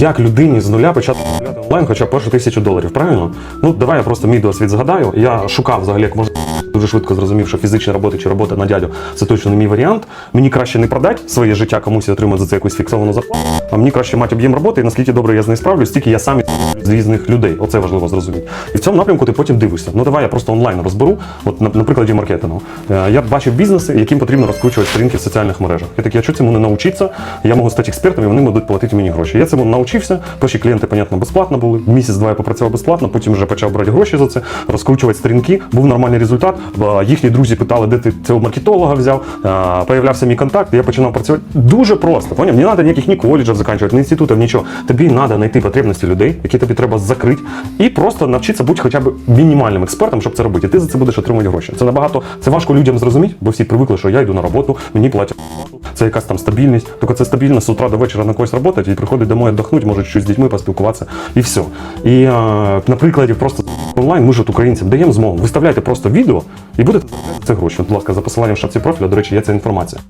Як людині з нуля почати онлайн хоча б першу тисячу доларів, правильно? Ну давай я просто мій досвід згадаю. Я шукав взагалі, як можна дуже швидко зрозумів, що фізична робота чи робота на дядю це точно не мій варіант. Мені краще не продати своє життя комусь і отримати за це якусь фіксовану зарплату, а мені краще мати об'єм роботи, і наскільки добре я з нею справлюсь, стільки я сам з різних людей. Оце важливо зрозуміти. І в цьому напрямку ти потім дивишся. Ну давай я просто онлайн розберу. От на, на прикладі маркетингу. Е, Я бачив бізнеси, яким потрібно розкручувати сторінки в соціальних мережах. Я такий, а що цьому не навчитися? Я можу стати експертом, і вони будуть платити мені гроші. Я цьому навчився. Перші клієнти, понятно, безплатно були. Місяць-два я попрацював безплатно, потім вже почав брати гроші за це, розкручувати сторінки. Був нормальний результат. Е, Їхні друзі питали, де ти цього маркетолога взяв. Е, Появлявся мій контакт, я починав працювати. Дуже просто. Поняв? Не треба ніяких ні коледжів закінчувати, ні інститутів, нічого. Тобі треба знайти потребності людей, які тобі треба закрити, і просто навчитися бути хоча б мінімальним експертом, щоб це робити. Ти за це будеш отримувати гроші. Це набагато це важко людям зрозуміти, бо всі привикли, що я йду на роботу, мені платять. Це якась там стабільність. Тільки це стабільність з утра до вечора на когось працювати і приходить домой віддохнути, може щось з дітьми поспілкуватися і все. І е, на прикладі просто онлайн ми ж от українцям даємо змогу. Виставляйте просто відео і будете це гроші. Будь ласка, за посиланням в шапці профіля, до речі, є ця інформація.